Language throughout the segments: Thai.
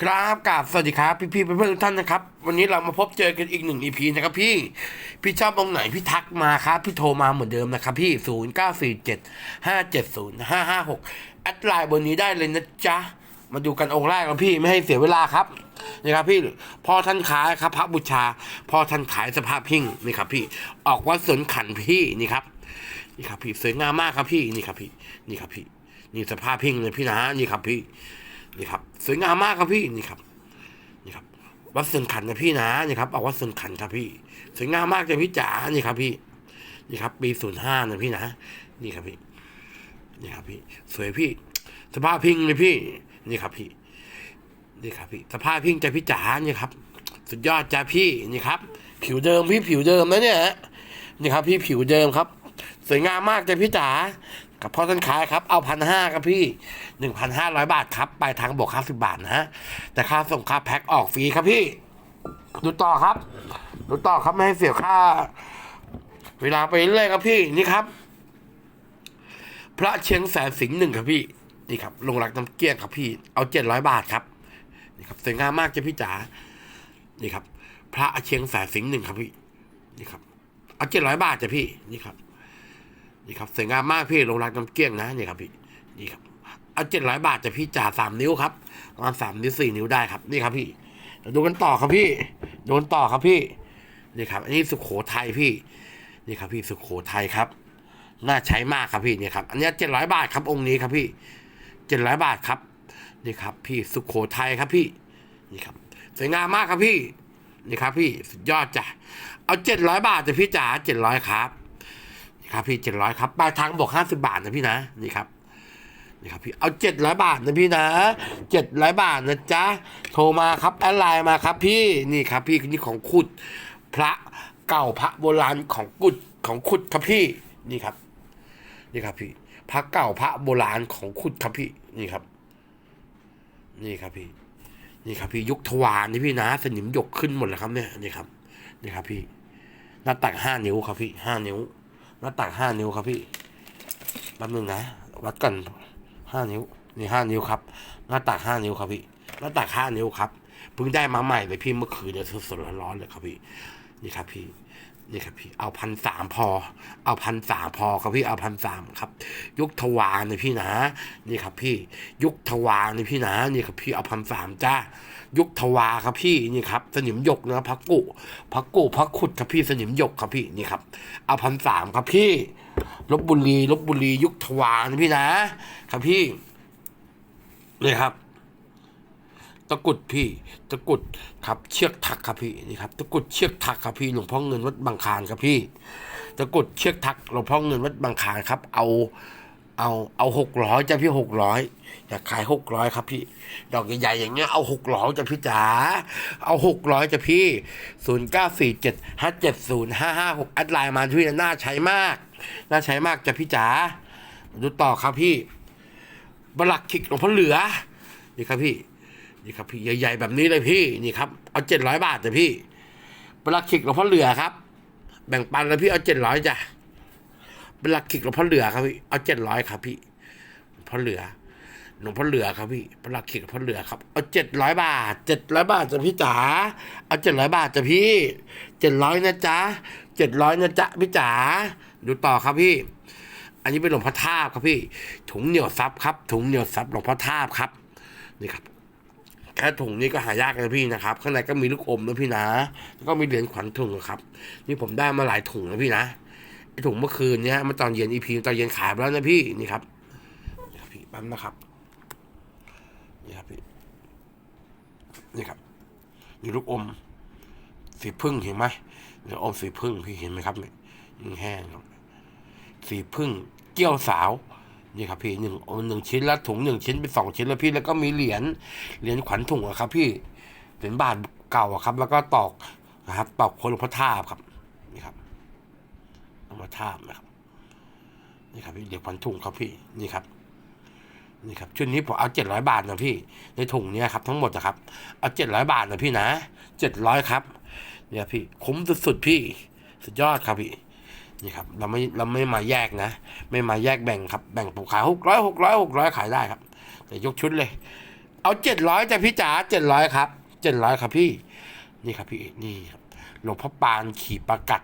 ครับกราบสวัสดีครับพี่ๆเพื่อนๆทุกท่านนะครับ วันนี้เรามาพบเจอกันอีกหนึ่งอีพีนะครับพี่ พี่ชอบองไหนพี่ทักมาครับ พี่โทรมาเหมือนเดิมนะครับพี่ศูนย์เก้าสี่เจ็ดห้าเจ็ดศูนย์ห้าห้าหกแอดไลน์บนนี้ได้เลยนะจ๊ะ มาดูกันองค์แรกครับพี่ไม่ให้เสียเวลาครับนี่ครับพี่พ่อท่านขายครับพระบูชาพ่อท่านขายสภาพพิ้งนี่ครับพี่ ออกวัดสวนขันพี่นี่ครับนี่ครับพี่สวยงามมากครับพี่นี่ครับพี่ นี่ครับพี่ นี่สภาพพิ้งเลยพี่นะนี่ครับพี่ นี่ครับสวยงามมากครับพี่นี่ครับนี่ครับ วัดเสนขันนะพี่นะนี่ครับออกวัดเสนขันครับพี่สวยงามมากเลยพี่จ๋านี่ครับพี่ นี่ครับ ปีศูนย์ห้านะพี่นะนี่ครับพี่ นี่ครับพี่ สวยพี่ สภาพพิงเลยพี่ นี่ครับพี่ นี่ครับพี่ สภาพพิงใจพี่จ๋านี่ครับ สุดยอดจ้าพี่นี่ครับ ผิวเดิมพี่ผิวเดิมนะเนี่ยนี่ครับ พี่ผิวเดิมครับ สวยงามมากจ้าพี่จ๋า กับพ่อท่านขายครับ เอาพันห้าครับพี่หนึ่งพันห้าร้อยบาทครับ ไปทางบวกค่าสิบบาทนะฮะ แต่ค่าส่งค่าแพ็คออกฟรีครับพี่ ดูต่อครับดูต่อครับไม่ให้เสียค่า เวลาไปเรื่อยครับพี่นี่ครับ พระเชียงแสนสิงห์หนึ่งครับพี่ นี่ครับลงรักน้ำเกลี้ยงครับพี่ เอาเจ็ดร้อยบาทครับ นี่ครับสวยงามมากจ้ะพี่จ๋า นี่ครับ พระเชียงแสนสิงห์หนึ่งครับพี่ นี่ครับ เอาเจ็ดร้อยบาทจ้ะพี่ นี่ครับ นี่ครับสวยงามมากพี่ลงรักน้ำเกลี้ยงนะนี่ครับพี่นี่ครับเอาเจ็ดร้อยบาทจะพี่จ่าสามนิ้วครับประมาณสามนิ้วสี่นิ้วได้ครับนี่ครับพี่ดูกันต่อครับพี่ดูกันต่อครับพี่นี่ครับ อันนี้สุขโขทัยพี่ นี่ครับพี่สุขโขทัยครับ น่าใช้มากครับพี่นี่ครับ อันนี้เจ็ดร้อยบาทครับองค์นี้ครับพี่เจ็ดร้อยบาทครับ นี่ครับ พี่สุขโขทัยครับพี่ นี่ครับ สวยงามมากครับพี่ นี่ครับพี่สุดยอดจ้ะเอาเจ็ดร้อยบาทจะพี่จ๋าเจ็ดร้อยครับ นี่ครับพี่เจ็ดร้อยครับปลายทางบอกห้าสิบาทนะพี่นะนี่ครับนี่ครับพี่เอาเจ็ดร้อยบาทนะพี่นะเจ็ดร้อยบาทนะจ๊ะโทรมาครับแอดไลน์มาครับพี่นี่ครับพี่นี่ของขุดพระเก่าพระโบราณของกุดของขุดครับพี่นี่ครับ นี่ครับพี่พระเก่าพระโบราณของขุดครับพี่นี่ครับ นี่ครับพี่ นี่ครับพี่ยุคทวารนี่พี่นะสนิมหยกขึ้นหมดแล้วครับเนี่ยนี่ครับ นี่ครับพี่หน้าตักห้านิ้วครับพี่ห้านิ้ว หน้าตักห้านิ้วครับพี่แป๊บนึงนะ วัดกันห้านิ้ว นี่ห้านิ้วครับ หน้าตักห้านิ้วครับพี่ หน้าตักห้านิ้วครับ เพิ่งได้มาใหม่เลยพี่เมื่อคืนเนี่ยสดๆร้อนๆเลยครับพี่ นี่ครับพี่ นี่ครับพี่เอาพันสามพอ เอาพันสามพอครับพี่เอาพันสามครับ ยุคทวารนี่พี่นะ นี่ครับพี่ ยุคทวารนี่พี่นะนี่ครับพี่เอาพันสามจ้ายุคทวาครับพี่นี่ครับ สนิมหยกนะพักกุพักกุพักขุดครับพี่สนิมหยกครับพี่นี่ครับ เอาพันสามครับพี่ลบบุรีลบบุรี ยุคทวารนี่พี่นะ ครับพี่นี่ครับ ตะกุดพี่ ตะกุดครับ เชือกถักครับพี่นี่ครับ ตะกุดเชือกถักครับพี่หลวงพ่อเงินวัดบางคานครับพี่ ตะกุดเชือกถักหลวงพ่อเงินวัดบางคานครับ เอาเอาเอาหกร้อยจ้ะพี่หกร้อยอยากขายหกร้อยครับพี่ ดอกใหญ่ๆอย่างเงี้ยเอาหกร้อยจ้ะพี่จ๋าเอาหกร้อยจ้ะพี่ศูนย์เก้าสี่เจ็ดห้าเจ็ดศูนย์ห้าห้าหกแอดไลน์มาพี่น่าใช้มาก น่าใช้มากจ้ะพี่จ๋าดูต่อครับพี่บลักขิกหลวงพ่อเหลือนี่ครับพี่ นี่ครับพี่ใหญ่ๆแบบนี้เลยพี่นี่ครับเอาเจ็ดร้อยบาทจ้ะพี่บลักขิกหลวงพ่อเหลือครับ แบ่งปันแล้วพี่เอาเจ็ดร้อยจ้ะเป็นหลักขิกหลวงพ่อเหลือครับพี่เอาเจ็ดร้อยครับพี่หลวงพ่อเหลือหลวงพ่อเหลือครับพี่เป็นหลักขิกหลวงพ่อเหลือครับ เอาเจ็ดร้อยบาทเจ็ดร้อยบาทจ้ะพี่จ๋า เอาเจ็ดร้อยบาทจ้ะพี่เจ็ดร้อยนะจ๊ะเจ็ดร้อยนะจ๊ะพี่จ๋า ดูต่อครับพี่ อันนี้เป็นหลวงพ่อทาบครับพี่ ถุงเหนียวซับครับ ถุงเหนียวซับหลวงพ่อทาบครับ นี่ครับ แค่ถุงนี้ก็หายากนะพี่นะครับ ข้างในก็มีลูกอมนะพี่นะแล้วก็มีเหรียญขวัญถุงครับ นี่ผมได้มาหลายถุงนะพี่นะไอถุงเมื่อคืนเนี้ยมื่อตอนเย็นอีพีตอนเย็นขายไปแล้วนะพี่นี่ครับนี่ครับพี่ปั๊มนะครับนี่ครับพี่นี่ครับนี่ลูกอม สีพึ่งเห็นไหมเนี่ยอมสีพึ่งพี่เห็นไหมครับเนี่ยแห้งครับสีพึ่งเกี้ยวสาว นี่ครับพี่หนึ่งหนึ่งชิ้นแล้วถุงหนึ่งชิ้นเป็นสองชิ้นแล้วพี่แล้วก็มีเหรียญเหรียญขวัญถุงอะครับ พี่เหรียญบาทเก่าอะครับ แล้วก็ตอกนะครับตอกคนหลวงพ่อทาบครับนี่ครับหลวงพ่อทาบนะครับนี่ครับพี่เหรียญขวัญถุงครับพี่นี่ครับนี่ครับชุดนี้ผมเอาเจ็ดร้อยบาทนะพี่ ในถุงเนี้ยครับ ทั้งหมดนะครับ เอาเจ็ดร้อยบาทนะพี่นะเจ็ดร้อยครับ เนี่ยพี่คุ้มสุดๆพี่ สุดยอดครับพี่ นี่ครับเราไม่เราไม่มาแยกนะ ไม่มาแยกแบ่งครับแบ่งผมขายหกร้อยหกร้อยหกร้อยขายได้ครับแต่ยกชุดเลย เอาเจ็ดร้อยจ้ะพี่จ๋าเจ็ดร้อยครับเจ็ดร้อยครับพี่ นี่ครับพี่นี่ครับหลวงพ่อปานขี่ประกัด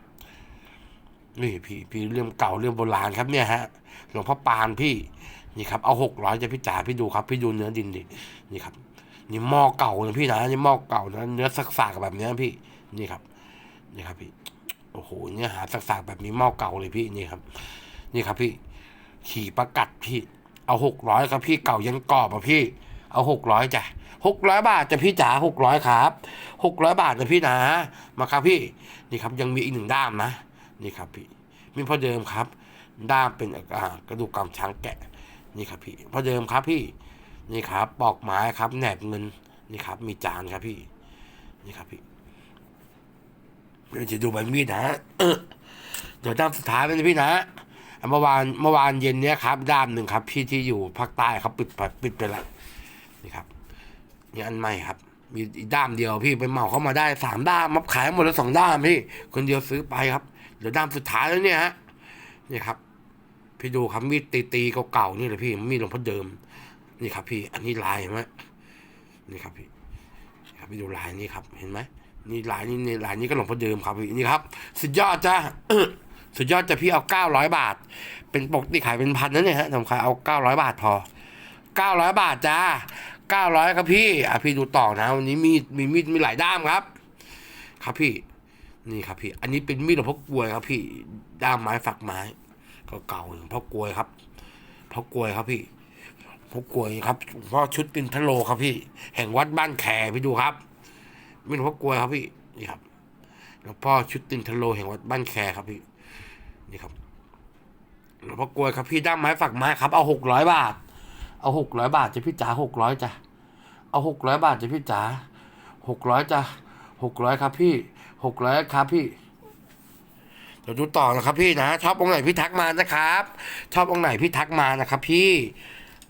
นี่พี่พี่เรื่องเก่าเรื่องโบราณครับเนี่ยฮะหลวงพ่อปานพี่นี่ครับเอาหกร้อยจะพี่จ๋าพี่ดูครับ พี่ดูเนื้อดินดินี่ครับ นี่หม้อเก่านะพี่นะนี่หม้อเก่านะเนื้อสักสากๆแบบเนี้ยพี่ นี่ครับ นี่ครับพี่ โอ้โหเนี่ยหาสักสากๆแบบนี้หม้อเก่าเลยพี่นี่ครับ นี่ครับ พี่ ขี่ประกัดพี่ เอาหกร้อยครับพี่เก่ายันกรอบอะพี่ เอาหกร้อยจ้ะหกร้อยบาทจ้ะพี่จ๋าหกร้อยครับหกร้อยบาทนะพี่นะมาครับพี่ นี่ครับยังมีอีกหนึ่งด้ามนะ นี่ครับพี่ มีพ่อเดิมครับ ด้ามเป็นกระดูกกำช้างแกะ นี่ครับพี่พ่อเดิมครับพี่ นี่ครับปอกไม้ครับแหนบเงินนี่ครับ มีจานครับพี่ นี่ครับพี่ จะดูใบมีดนะเออเดี๋ยวด้ามสุดท้ายเลยนะพี่นะเมื่อวานเมื่อวานเย็นเนี้ยครับ ด้ามหนึ่งครับ พี่ที่อยู่ภาคใต้ครับปิดไปปิดไปล้วนี่ครับนี่อันใหม่ครับ มีด้ามเดียวพี่ไปเหมาเข้ามาได้สามด้ามมาขายหมดแล้วสองด้ามพี่ คนเดียวซื้อไปครับเดี๋ยวด้ามสุดท้ายแล้วเนี่ยฮะนี่ครับ พี่ดูครับมีดตีตีๆเก่าๆนี่เลยพี่มีดหลวงพ่อเดิม นี่ครับ พี่ อันนี้ลายเห็นไหมนี่ครับพี่ครับพี่ดูลายนี่ครับเห็นไหม นี่ลายนี่นี่ลายนี้ก็หลวงพ่อเดิมครับพี่นี่ครับ สุดยอดจ้าสุดยอดจะพี่เอาเก้าร้อยบาท เป็นปกติขายเป็นพันนั่นเนี่ยฮะผมขายเอาเก้าร้อยบาทพอเก้าร้อยบาทจ้าเก้าร้อยครับพี่อะพี่ดูต่อนะ วันนี้มีมีมีดมีหลายด้ามครับ ครับพี่ นี่ครับพี่ อันนี้เป็นมีดหลวงพ่อกลวยครับ พี่ด้ามไม้ฝักไม้เก่าๆหลวงพ่อกลวยครับพ่อกลวยครับพี่พ่อกลวยครับพ่อชุดปินทะโลครับพี่ แห่งวัดบ้านแขพี่ดูครับ มีดหลวงพ่อกลวยครับพี่นี่ครับหลวงพ่อชุดตินทโลแห่งวัดบ้านแคครับพี่นี่ครับหลวงพ่อกลวยครับพี่ด้ามไม้ฝักไม้ครับเอาหกร้อยบาท เอาหกร้อยบาทจะพี่จ๋าหกร้อยจ้ะเอาหกร้อยบาทจะพี่จ๋าหกร้อยจ้ะหกร้อยครับพี่หกร้อยครับพี่เดี๋ยวดูต่อนะครับพี่นะ ชอบองไหนพี่ทักมานะครับ ชอบองไหนพี่ทักมานะครับ พี่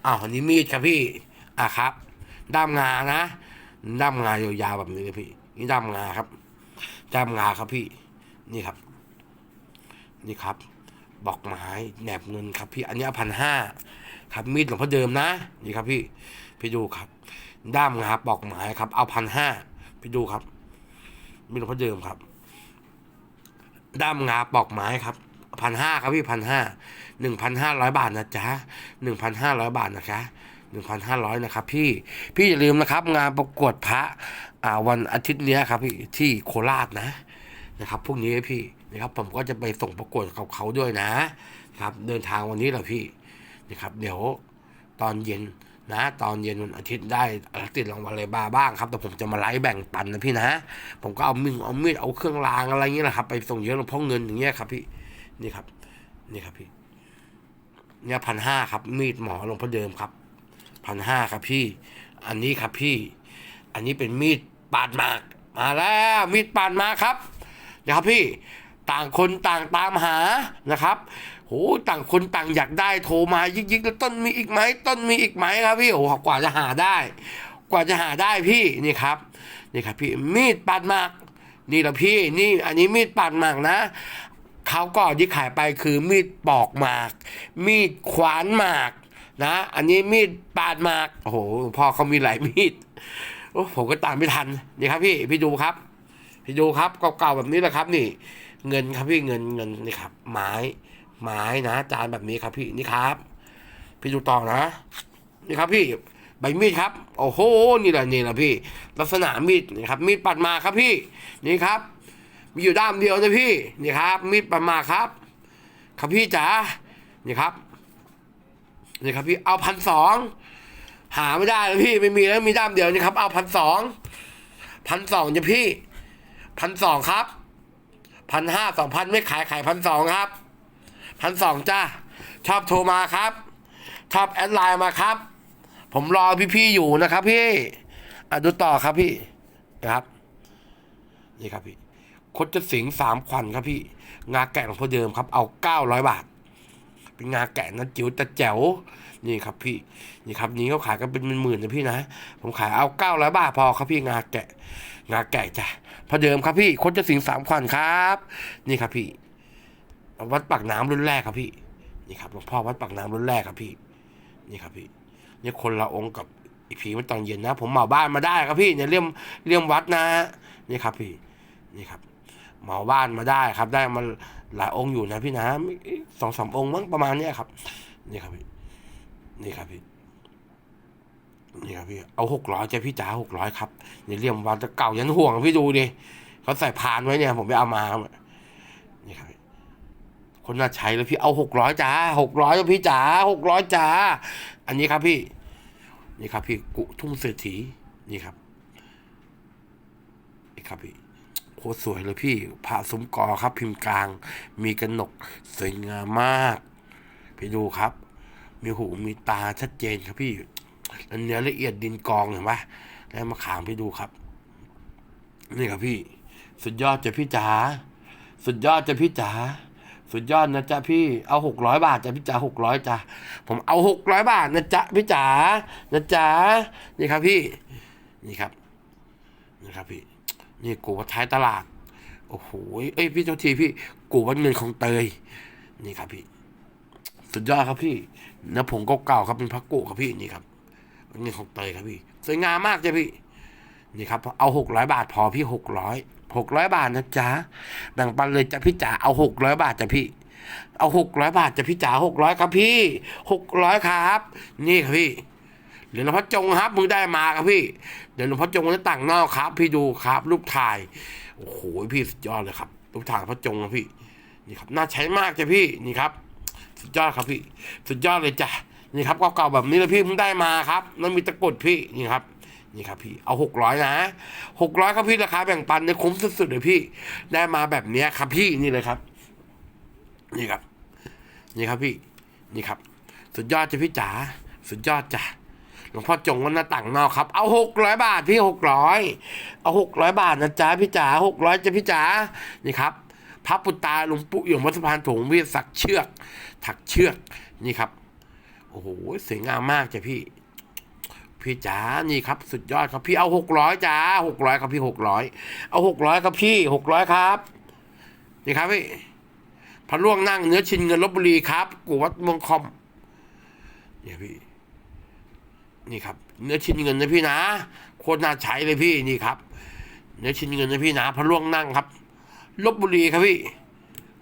อ้าวนนี้มีดครับพี่อะครับด้ามงานะ ด้ามงายาวๆแบบนี้เลยพี่ นี่ด้ามงาครับด้ามงาครับพี่ นี่ครับ นี่ครับ บอกไม้แหนบเงินครับพี่ อันนี้พันห้าครับ มีดหลวงพ่อเดิมนะ นี่ครับพี่ พี่ดูครับ ด้ามงาบอกไม้ครับ เอาพันห้าพี่ดูครับ มีดหลวงพ่อเดิมครับ ด้ามงาปอกไม้ครับพันห้าครับพี่พันห้าหนึ่งพันห้าร้อยบาทนะจ๊ะหนึ่งพันห้าร้อยบาทนะคะ หนึ่งพันห้าร้อยนะครับพี่พี่อย่าลืมนะครับ งานประกวดพระอ่าวันอาทิตย์นี้ครับพี่ที่โคราชนะนะครับพวกนี้พี่นะครับผมก็จะไปส่งประกวดกับเขาด้วยนะครับ เดินทางวันนี้แหละพี่นะครับเดี๋ยวตอนเย็นนะ ตอนเย็นวันอาทิตย์ได้ติดรางวัลอะไรบ้าบ้างครับ แต่ผมจะมาไลฟ์แบ่งปันนะพี่นะ ผมก็เอามีดเอามีดเอาเครื่องรางอะไรเงี้ยแหละครับ ไปส่งเยอะหลวงพ่อเงินอย่างเงี้ยครับพี่นี่ครับ นี่ครับพี่เนี่ยพันห้าครับมีดหมอหลวงพ่อเดิมครับ พันห้าครับพี่ อันนี้ครับพี่ อันนี้เป็นมีดปาดหมากมาแล้วมีดปาดมาครับนะครับพี่ต่างคนต่างตามหานะครับโหต่างคนต่างอยากได้โทรมายิกๆแล้วต้นมีอีกไหมต้นมีอีกไหมครับพี่โอ้โหกว่าจะหาได้ กว่าจะหาได้พี่นี่ครับนี่ครับพี่มีดปาดหมากนี่ละพี่นี่อันนี้มีดปาดหมากนะเขาก่อนที่ขายไปคือมีดปอกหมาก มีดขวานหมาก นะ อันนี้มีดปาดมากโอ้โหพ่อเขามีหลายมีดโอ้ผมก็ตามไม่ทันนี่ครับพี่พี่ดูครับ พี่ดูครับเก่าๆแบบนี้แหละครับ นี่ เงินครับพี่เงินเงินนี่ครับ ไม้ไม้นะจานแบบนี้ครับพี่นี่ครับ พี่ดูต่อนะ นี่ครับพี่ใบมีดครับโอ้โหนี่แหละนี่แหละพี่ ลักษณะมีดนี่ครับมีดปัดมาครับพี่ นี่ครับ มีอยู่ด้ามเดียวนะพี่นี่ครับ มีดปัดมาครับ ครับพี่จ๋านี่ครับ นี่ครับพี่เอาพันสองหาไม่ได้แล้วพี่ไม่มีแล้วมีด้ามเดียวนี่ครับ เอาพันสองพันสองจะพี่พันสองครับพันห้าสองพันไม่ขายขายพันสองครับพันสองจ้าชอบโทรมาครับ ชอบแอดไลน์มาครับ ผมรอพี่ๆอยู่นะครับ พี่อะดูต่อครับพี่นะครับ นี่ครับพี่คดจะสิงสามขวัญครับพี่ งาแกะของพ่อเดิมครับ เอาเก้าร้อยบาท เป็นงาแกะนะจิ๋วแต่แจ๋วนี่ครับพี่นี่ครับนี้เขาขายกันเป็นหมื่นๆนะพี่นะ ผมขายเอาเก้าร้อยบาทพอครับพี่งาแกะ งาแกะจ้ะพอเดิมครับพี่คดจะสิงสามขวัญครับ นี่ครับพี่ วัดปากน้ำรุ่นแรกครับพี่ นี่ครับหลวงพ่อวัดปากน้ำรุ่นแรกครับพี่ นี่ครับพี่นี่คนละองค์กับอีพีมันตอนเย็นนะ ผมเหมาบ้านมาได้ครับพี่เนี่ยเลี่ยมเลี่ยมวัดนะนี่ครับพี่ นี่ครับเหมาบ้านมาได้ครับ ได้มา หลายองค์อยู่นะพี่นะสองสามองค์มั้งประมาณเนี้ยครับ นี่ครับพี่ นี่ครับพี่นี่ครับพี่เอาหกร้อยจ้ะพี่จ๋าหกร้อยครับเนี่ยเลี่ยมวันจะเก่ายันห่วงพี่ดูดิเขาใส่พานไว้เนี่ย ผมไปเอามาคนี่ครับพี่คนน่าใช้แล้วพี่เอาหกร้อยจ้าหกร้อยพี่จ๋าหกร้อยจ้าอันนี้ครับพี่ นี่ครับพี่กุทุ่งเศรษฐีนี่ครับนี่ครับพี่ โคตรสวยเลยพี่ผ่าสมกอครับ พิมพ์กลาง มีกระหนกสวยงามมาก ไปดูครับ มีหูมีตาชัดเจนครับพี่แล้วเนื้อละเอียดดินกองเห็นปะแล้วมาขามไปดูครับ นี่ครับพี่ สุดยอดจ้ะพี่จ๋าสุดยอดจ้ะพี่จ๋าสุดยอดนะจ๊ะพี่ เอาหกร้อยบาทจ้ะพี่จ๋าหกร้อยจ้ะผมเอาหกร้อยบาทนะจ๊ะพี่จ๋านะจ๊ะนี่ครับพี่ นี่ครับนี่ครับพี่ นี่กูวัดท้ายตลาด โอ้โห เอ้ยพี่เจ้าทีพี่ กูวัดเงินของเตย นี่ครับพี่ สุดยอดครับพี่เนื้อผงเก่าๆครับเป็นพักกุครับพี่นี่ครับเงินของเตยครับพี่ สวยงามมากจ้ะพี่ นี่ครับ เอาหกร้อยบาทพอพี่หกร้อยหกร้อยบาทนะจ๊ะแบ่งปันเลยจ้ะพี่จ๋าเอาหกร้อยบาทจ้ะพี่ เอาหกร้อยบาทจ้ะพี่จ๋าหกร้อยครับพี่หกร้อยครับ นี่ครับพี่ เหรียญหลวงพ่อจงครับมึงได้มาครับพี่เหรียญหลวงพ่อจงนี่ต่างนอกครับ พี่ดูครับรูปถ่าย โอ้โหพี่สุดยอดเลยครับรูปถ่ายพ่อจงครับพี่ นี่ครับน่าใช้มากจ้ะพี่นี่ครับ สุดยอดครับพี่ สุดยอดเลยจ้ะนี่ครับเก่าๆแบบนี้เลยพี่เพิ่งได้มาครับแล้วมีตะกรุดพี่นี่ครับนี่ครับพี่เอาหกร้อยนะหกร้อยครับพี่ราคาแบ่งปันเนี่ยคุ้มสุดๆเลยพี่ ได้มาแบบเนี้ยครับพี่นี่เลยครับ นี่ครับ นี่ครับพี่ นี่ครับ สุดยอดจ้ะพี่จ๋าสุดยอดจ้ะ หลวงพ่อจงวันหน้าต่างนอกครับ เอาหกร้อยบาทพี่หกร้อยเอาหกร้อยบาทนะจ๊ะพี่จ๋าหกร้อยจ้ะพี่จ๋านี่ครับพระปุตตาหลวงปู่หยงวัดสะพานถุงวิสักเชือก ถักเชือกนี่ครับโอ้โหสวยงามมากจ้ะพี่ พี่จ๋านี่ครับ สุดยอดครับพี่เอาหกร้อยจ้าหกร้อยครับพี่หกร้อยเอาหกร้อยครับพี่หกร้อยครับ นี่ครับพี่พระล่วงนั่งเนื้อชินเงินลบบุรีครับกูวัดมงคอมเนี่ยพี่ นี่ครับ เนื้อชิ้นเงินนะพี่นะโคตรน่าใช้เลยพี่นี่ครับ เนื้อชิ้นเงินนะพี่นะพระล่วงนั่งครับลบบุรีครับพี่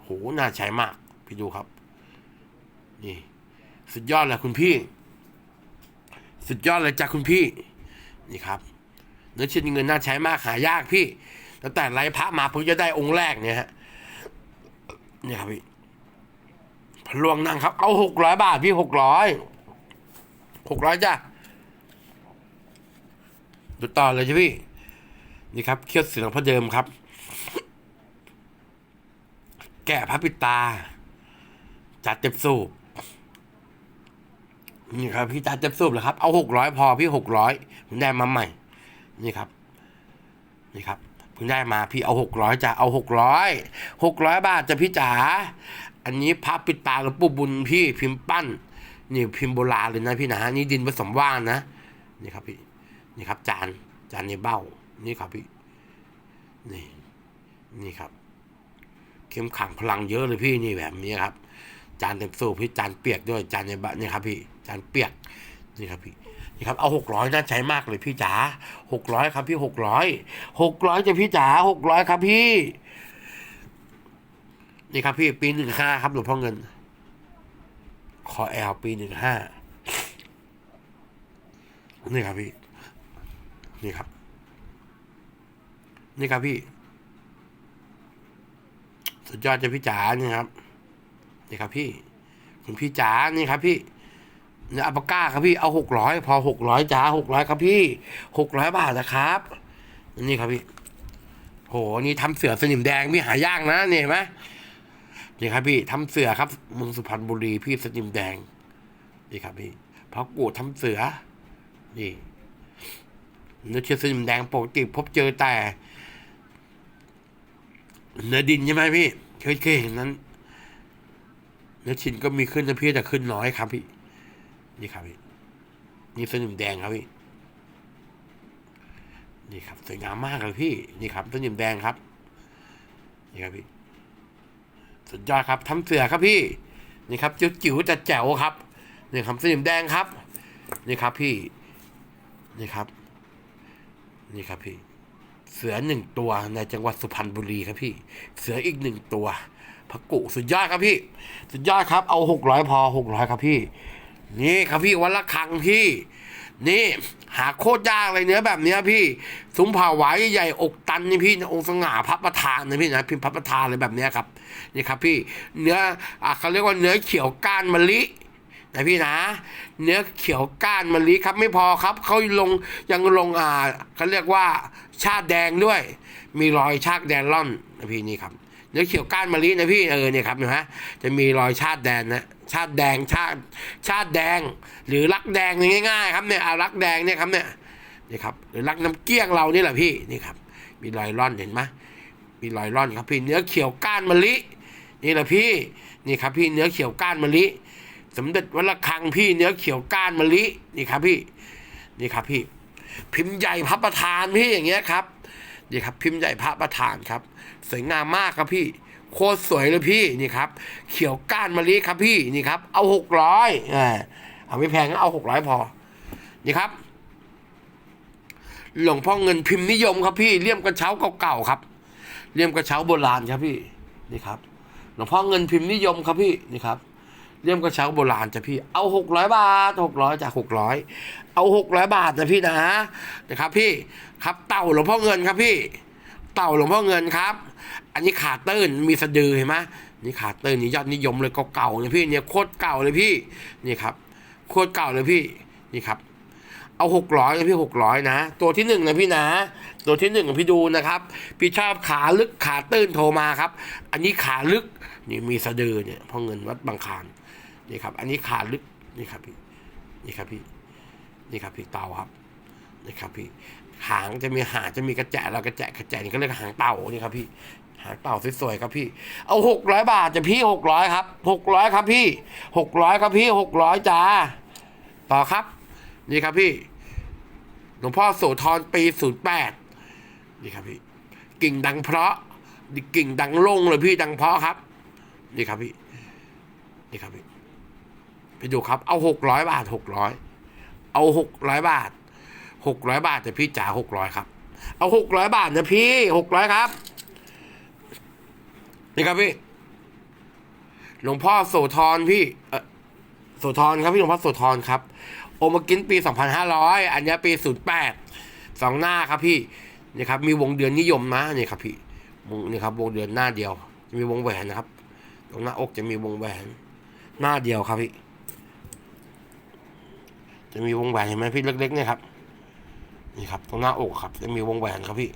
โหน่าใช้มาก พี่ดูครับ นี่ สุดยอดเลยคุณพี่ สุดยอดเลยจ้ะคุณพี่ นี่ครับ เนื้อชิ้นเงินน่าใช้มากหายากพี่ตั้งแต่ไรพระมาเพิ่งจะได้องค์แรกเนี่ยฮะนี่ครับพี่พลวงนั่งครับ เอาหกร้อยบาทพี่หกร้อยหกร้อยจ้ะ ดูต่อเลยจ้ะพี่ นี่ครับเคี่ยวเสือพระเดิมครับ แก่พระปิดตา จัดเต็มสูบ นี่ครับ พี่ตาเจ็บสูบเลยครับ เอาหกร้อยพอพี่หกร้อยผมได้มาใหม่ นี่ครับ นี่ครับเพิ่งได้มาพี่เอาหกร้อยจ้ะเอาหกร้อยหกร้อยบาทจ้ะพี่จ๋า อันนี้พระปิดตาหลวงปู่บุญพี่พิมพ์ปั้น นี่พิมพ์โบราณเลยนะพี่นะนี่ดินผสมว่านนะ นี่ครับพี่ นี่ครับ จาน จานในเบ้า นี่ครับพี่ นี่ นี่ครับ เข้มขังพลังเยอะเลยพี่นี่แบบนี้ครับ จานเต็มสูบพี่จานเปียกด้วย จานในบะนี่ครับ พี่ จานเปียก นี่ครับพี่นี่ครับเอาหกร้อยน่าใช้มากเลยพี่จ๋าหกร้อยครับพี่หกร้อยหกร้อยจะพี่จ๋าหกร้อยครับพี่ นี่ครับพี่ปีหนึ่งห้าครับหลวงพ่อเงินคอแอลปีหนึ่งห้านี่ครับพี่ นี่ครับ นี่ครับพี่ สุดยอดจะพี่จ๋านี่ครับ นี่ครับพี่ คุณพี่จ๋านี่ครับพี่เนื้ออัปก้าครับพี่เอาหกร้อยพอหกร้อยจ๋าหกร้อยครับพี่หกร้อยบาทนะครับ นี่ครับพี่โหนี่ทำเสือสนิมแดงพี่หายากนะเนี่เห็นไหมนี่ครับพี่ทำเสือครับเมืองสุพรรณบุรีพี่สนิมแดงนี่ครับพี่เพราะกูทำเสือนี่ เนื้อเชื้อสนิมแดงปกติพบเจอแต่ เนื้อดินใช่ไหมพี่ เคยเคยเห็นนั้น เนื้อชินก็มีขึ้นนะพี่แต่ขึ้นน้อยครับพี่ นี่ครับพี่นี่สนิมแดงครับพี่ นี่ครับสวยงามมากเลยพี่ นี่ครับสนิมแดงครับ นี่ครับพี่ สุดยอดครับทำเสือครับพี่ นี่ครับจิ๋วจิ๋วแต่แจ๋วครับ นี่ครับสนิมแดงครับ นี่ครับพี่ นี่ครับ นี่ครับพี่ เสือหนึ่งตัวในจังหวัดสุพรรณบุรีครับพี่ เสืออีกหนึ่งตัวพระกุสุดยอดครับพี่ สุดยอดครับ เอาหกร้อยพอหกร้อยครับพี่ นี่ครับพี่วันละครังพี่ นี่หาโคตรยากเลยเนื้อแบบเนี้ยพี่ซุ้มผ่าหวายใหญ่อกตันนี่พี่องค์สง่าพระประธานนะพี่นะพิมพ์พระประธานเลยแบบเนี้ยครับ นี่ครับพี่ เนื้ออะเขาเรียกว่าเนื้อเขียวก้านมะลิ นะพี่นะ เนื้อเขียวก้านมะลิครับไม่พอครับเขาลงยังลงอ่าเขาเรียกว่าชาติแดงด้วย มีรอยชาติแดงล่อนนะพี่นี่ครับเนื้อเขียวก้านมะลินะพี่เออเนี่ยครับเห็นไหมจะมีรอยชาติแดงนะชาติแดงชาติชาติแดง หรือรักแดงง่ายๆ ครับเนี่ยอารักแดงเนี่ยครับเนี่ยนี่ครับหรือรักน้ำเกี้ยงเรานี่แหละพี่นี่ครับ มีรอยร่อนเห็นไหมมีรอยร่อนครับพี่เนื้อเขียวก้านมะลินี่แหละพี่นี่ครับพี่เนื้อเขียวก้านมะลิ สมเด็จวัดระฆังพี่เนื้อเขียวก้านมะลินี่ครับพี่นี่ครับพี่ พิมพ์ใหญ่พระประธานพี่อย่างเงี้ยครับนี่ครับ พิมพ์ใหญ่พระประธานครับ สวยงามมากครับพี่ โคตรสวยเลยพี่นี่ครับ เขียวก้านมะลิครับพี่นี่ครับ เอาหกร้อยเอาไม่แพงก็เอาหกร้อยพอ นี่ครับ หลวงพ่อเงินพิมพ์นิยมครับพี่เลี่ยมกระเช้าเก่าๆครับเลี่ยมกระเช้าโบราณครับพี่นี่ครับ หลวงพ่อเงินพิมพ์นิยมครับพี่นี่ครับ เลี่ยมกระเช้าโบราณจ้ะพี่ เอาหกร้อยบาทหกร้อยจากหกร้อยเอาหกร้อยบาทนะพี่นะนะครับพี่ครับเต่าหลวงพ่อเงินครับพี่ เต่าหลวงพ่อเงินครับ อันนี้ขาตื้นมีสะดือเห็นไหมนี่ขาตื้นนี่ยอดนิยมเลยเก่าๆเลยพี่เนี่ยโคตรเก่าเลยพี่นี่ครับโคตรเก่าเลยพี่นี่ครับ เอาหกร้อยนะพี่หกร้อยนะ ตัวที่หนึ่งนะพี่นะ ตัวที่หนึ่งพี่ดูนะครับ พี่ชอบขาลึกขาตื้นโทรมาครับ อันนี้ขาลึกนี่มีสะดือเนี่ยพ่อเงินวัดบางคาน นี่ครับ อันนี้ขาลึกนี่ครับพี่นี่ครับพี่นี่ครับพี่เต่าครับนี่ครับพี่หางจะมีหางจะมีกระแจเรากระแจกระแจนี่ก็เรียกหางเต่านี่ครับพี่หางเต่าสวยๆครับพี่ เอาหกร้อยบาทจะพี่หกร้อยครับหกร้อยครับพี่หกร้อยครับพี่หกร้อยจ้าต่อครับ นี่ครับพี่หลวงพ่อโสธรปีศูนย์แปดนี่ครับพี่กิ่งดังเพราะกิ่งดังโล่งเลยพี่ดังเพราะครับ นี่ครับพี่นี่ครับพี่ ไปดูครับเอาหกร้อยบาทหกร้อยเอาหกร้อยบาทหกร้อยบาทแต่พี่จ๋าหกร้อยครับ เอาหกร้อยบาทนะพี่หกร้อยครับนี่ครับพี่ หลวงพ่อโสธรพี่เออโสธรครับพี่หลวงพ่อโสธรครับ โอมากินปี2500อันนี้ยปี08สองหน้าครับพี่นี่ครับ มีวงเดือนนิยมนะนี่ครับพี่วงนี่ครับ วงเดือนหน้าเดียว มีวงแหวนนะครับ ตรงหน้าอกจะมีวงแหวน หน้าเดียวครับพี่ จะมีวงแหวนเห็นไหมพี่เล็กๆเนี่ยครับ นี่ครับตรงหน้าอกครับ จะมีวงแหวนครับพี่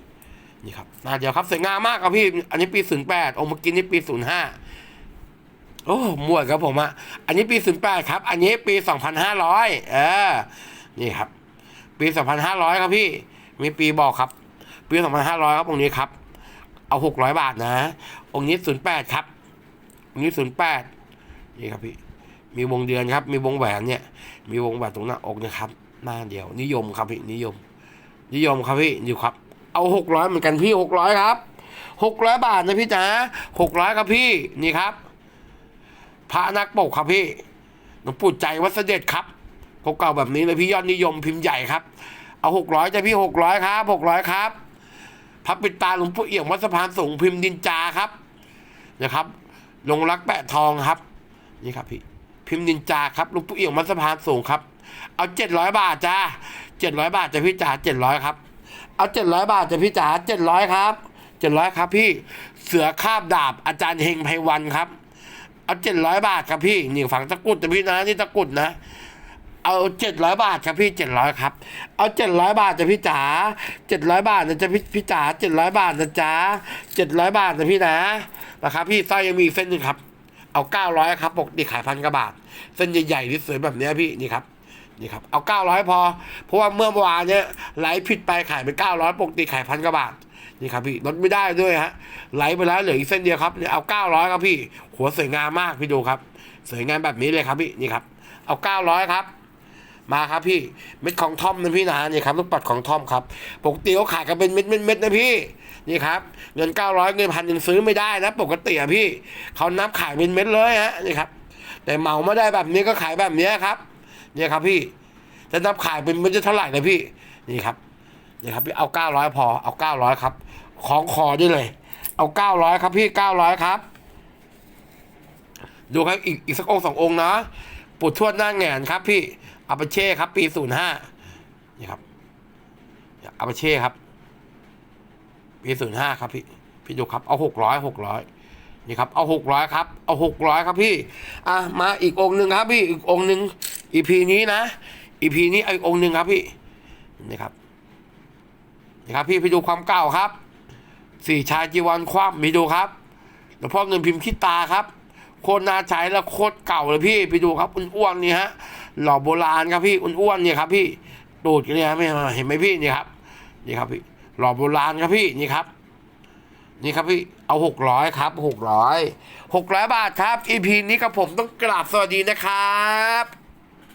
นี่ครับหน้าเดียวครับสวยงามมากครับพี่ อันนี้ปี08โอมากินนี่ปี05โอ้มวยครับผมอะอันนี้ปี08ครับ อันนี้ปี2500เออ นี่ครับ ปี2500ครับพี่ มีปีบอกครับ ปี2500ครับองค์นี้ครับ เอา600บาทนะ องค์นี้08ครับ องค์นี้08นี่ครับพี่ มีวงเดือนครับ มีวงแหวนเนี่ย มีวงแหวนตรงหน้าอกนะครับ หน้าเดียว นิยมครับพี่ นิยม นิยมครับพี่ อยู่ครับ เอา600เหมือนกันพี่600ครับ600บาทนะพี่จ๋า600ครับพี่ นี่ครับ พระนักปกครับพี่ หลวงปู่ใจวัดเสด็จครับเก่าแบบนี้เลยพี่ยอดนิยมพิมพ์ใหญ่ครับ เอาหกร้อยจะพี่หกร้อยครับหกร้อยครับพระปิดตาหลวงปู่เอี่ยมวัดสะพานสูงพิมพ์ดินจาครับ นะครับ ลงรักแปะทองครับ นี่ครับพี่ พิมพ์ดินจาครับลวงปู่เอี่ยมวัดสะพานสูงครับ เอาเจ็ดร้อยบาทจ้าเจ็ดร้อยบาทจะพี่จ๋าเจ็ดร้อยครับ เอาเจ็ดร้อยบาทจะพี่จ๋าเจ็ดร้อยครับเจ็ดร้อยครับพี่เสือคาบดาบอาจารย์เฮงไพวันครับ เอาเจ็ดร้อยบาทครับพี่นี่ฝังตะกุดแต่พี่นะนี่ตะกุดนะเอาเจ็ดร้อยบาทครับพี่เจ็ดร้อยครับ เอาเจ็ดร้อยบาทจะพี่จ๋าเจ็ดร้อยบาทนะจะพี่พี่จ๋าเจ็ดร้อยบาทนะจ๊ะเจ็ดร้อยบาทนะพี่นะนะครับพี่สร้อยยังมีเส้นหนึ่งครับ เอาเก้าร้อยครับปกติขายพันกว่าบาท เส้นใหญ่ๆที่สวยแบบนี้พี่นี่ครับนี่ครับเอาเก้าร้อยพอ เพราะว่าเมื่อวานเนี้ยไหลผิดไปขายไปเก้าร้อยปกติขายพันกว่าบาทนี่ครับพี่ลดไม่ได้ด้วยฮะไหลไปแล้วเหลืออีกเส้นเดียวครับเนี่ยเอาเก้าร้อยครับพี่ หัวสวยงามมากพี่ดูครับ สวยงามแบบนี้เลยครับพี่นี่ครับเอาเก้าร้อยครับมาครับพี่เม็ดของทอมนะพี่นะนี่ครับลูกปัดของทอมครับปกติเขาขายกันเป็นเม็ดเม็ดเม็ดนะพี่นี่ครับเงินเก้าร้อยเงินพันยังซื้อไม่ได้นะ ปกติอะพี่เขานับขายเป็นเม็ดเลยฮะนี่ครับ แต่เหมาไม่ได้แบบนี้ก็ขายแบบนี้ครับ เนี่ยครับพี่จะนับขายเป็นม็ดจะเท่าไหร่นะพี่ นี่ครับ นี่ครับพี่เอาเก้าร้อยพอ เอาเก้าร้อยครับ ของคอได้เลย เอาเก้าร้อยครับพี่เก้าร้อยครับ ดูครับอีกอีกสักองค์สององค์นะปุดทวดหน้าแงนครับ พี่อาปาเช่ครับ ปีศูนย์ห้านี่ครับอาปาเช่ครับ ปีศูนย์ห้าครับพี่ พี่ดูครับ เอาหกร้อยหกร้อย นี่ครับเอาหกร้อยครับเอาหกร้อยครับพี่อะมาอีกองหนึ่งครับพี่อีกองหนึ่งอีพีนี้นะอีพีนี้อีกองหนึ่งครับพี่นี่ครับนี่ครับพี่ไปดูความเก่าครับสี่ชายจีวรคว่ำไปดูครับหลวงพ่อเงินพิมพ์ขี้ตาครับโคตรน่าใช้แล้วโคตรเก่าเลยพี่ไปดูครับอ้วนๆนี่ฮะหล่อโบราณครับพี่อ้วนๆนี่ครับพี่ตูดกันเนี่ยไม่เห็นไหมพี่นี่ครับนี่ครับพี่หล่อโบราณครับพี่นี่ครับ นี่ครับพี่เอาหกร้อยครับหกร้อยหกร้อยบาทครับ EP นี้กับผมต้องกราบสวัสดีนะครับ